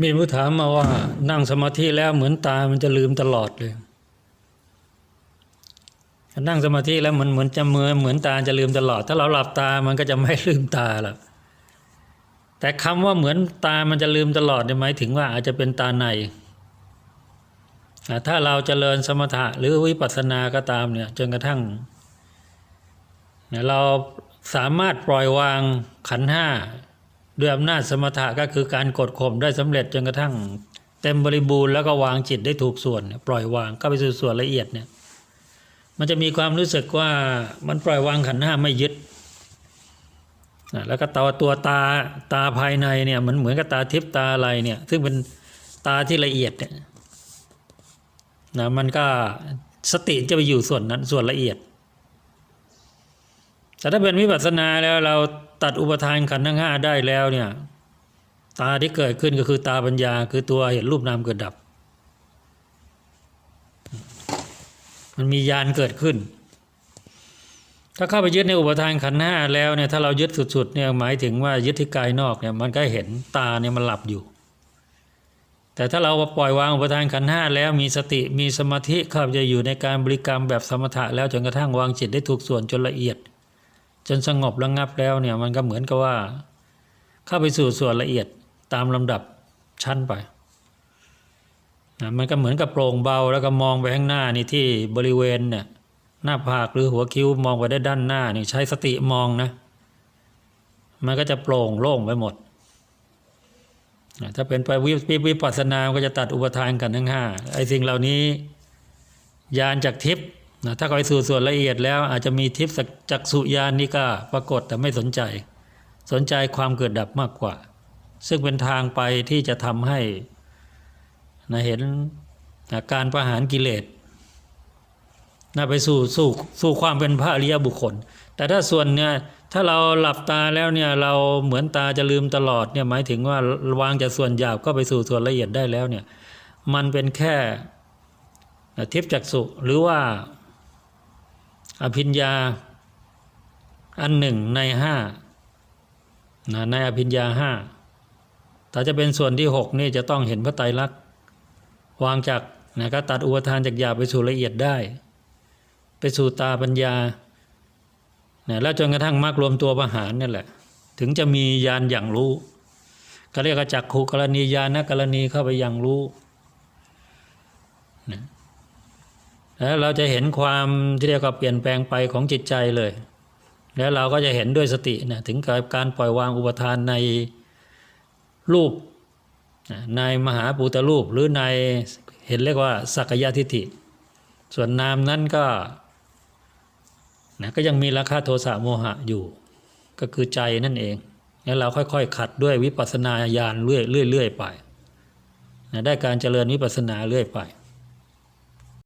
มีผู้ถามมาว่านั่งสมาธิแล้วเหมือนตามันจะลืมตลอดเลยนั่งสมาธิแล้วเหมือนเหมือนจะเมือเหมือนตาจะลืมตลอด ถ้าเราหลับตามันก็จะไม่ลืมตาหรอกแต่คำว่าเหมือนตามันจะลืมตลอดเนี่ยหมายถึงว่าอาจจะเป็นตาใน ถ้าเราจเจริญสมถะหรือวิปัสสนาก็ตามเนี่ยจนกระทั่ง เราสามารถปล่อยวางขันห้า ด้วยอำนาจสมถะก็คือการกดข่มได้สำเร็จจนกระทั่งเต็มบริบูรณ์แล้วก็วางจิตได้ถูกส่วน ปล่อยวางก็ไปสู่ส่วนละเอียดเนี่ยมันจะมีความรู้สึกว่ามันปล่อยวางขันห้าไม่ยึดนะแล้วก็ตัวตัวตาตาภายในเนี่ยมันเหมือนกับตาทิพตาอะไรเนี่ยซึ่งเป็นตาที่ละเอียดเนี่ยนะมันก็สติจะไปอยู่ส่วนนั้นส่วนละเอียด แต่ถ้าเป็นวิปัสสนาแล้วเราตัดอุปทานขันธ์ทั้งห้าได้แล้วเนี่ยตาที่เกิดขึ้นก็คือตาปัญญา คือตัวเห็นรูปนามเกิดดับ มันมียานเกิดขึ้น ถ้าเข้าไปยึดในอุปทานขันธ์ห้าแล้วเนี่ยถ้าเรายึดสุดๆเนี่ยหมายถึงว่ายึดที่กายนอกเนี่ยมันก็เห็นตาเนี่ยมันหลับอยู่ แต่ถ้าเราปล่อยวางอุปทานขันธ์ห้าแล้วมีสติมีสมาธิเข้าจะอยู่ในการบริกรรมแบบสมถะแล้วจนกระทั่งวางจิตได้ถูกส่วนจนละเอียด จนสงบระงับแล้วเนี่ยมันก็เหมือนกับว่า เข้าไปสู่ส่วนละเอียดตามลำดับชั้นไปนะมันก็เหมือนกับโปร่งเบาแล้วก็มองไปข้างหน้านี่ที่บริเวณเนี่ยหน้าผากหรือหัวคิ้วมองไปได้ด้านหน้านี่ใช้สติมองนะ มันก็จะโปร่งโล่งไปหมดนะถ้าเป็นไปวิวิวิปัสสนามก็จะตัดอุปทานกันทั้งห้าไอ้สิ่งเหล่านี้ยานจากทิพย์ นะถ้าไปสู่ส่วนละเอียดแล้วอาจจะมีทิพย์จักสุยานนิก็ปรากฏแต่ไม่สนใจ สนใจความเกิดดับมากกว่า ซึ่งเป็นทางไปที่จะทำให้นะเห็นนะการประหารกิเลสนะไปสู่สู่สู่ความเป็นพระอริยบุคคล แต่ถ้าส่วนเนี่ยถ้าเราหลับตาแล้วเนี่ยเราเหมือนตาจะลืมตลอดเนี่ยหมายถึงว่าวางจากส่วนหยาบก็ไปสู่ส่วนละเอียดได้แล้วเนี่ยมันเป็นแค่ทิพจักสุหรือว่า อภิญญาอันหนึ่งในห้านะในอภิญญาห้าถ้าจะเป็นส่วนที่หกนี่จะต้องเห็นพระไตรลักษณ์วางจากนะก็ตัดอุปทานจากหยาบไปสู่ละเอียดได้ ไปสู่ตาปัญญานะแล้วจนกระทั่งมรรครวมตัวประหารนี่แหละ ถึงจะมียานอย่างรู้ก็เรียกว่าจักขูกรณียานกรณีเข้าไปอย่างรู้นะ เราจะเห็นความที่เรียกว่าเปลี่ยนแปลงไปของจิตใจเลย แล้วเราก็จะเห็นด้วยสตินะถึงกับการปล่อยวางอุปทานในรูปในมหาปูตรูปหรือในเห็นเรียกว่าสักยะทิฏฐิ ส่วนนามนั้นก็นะก็ยังมีราคาโทสะโมหะอยู่ ก็คือใจนั่นเอง แล้วเราค่อยๆ ขัดด้วยวิปัสสนาญาณเรื่อยๆเรื่อยๆไปนะได้การเจริญวิปัสสนาเรื่อยไป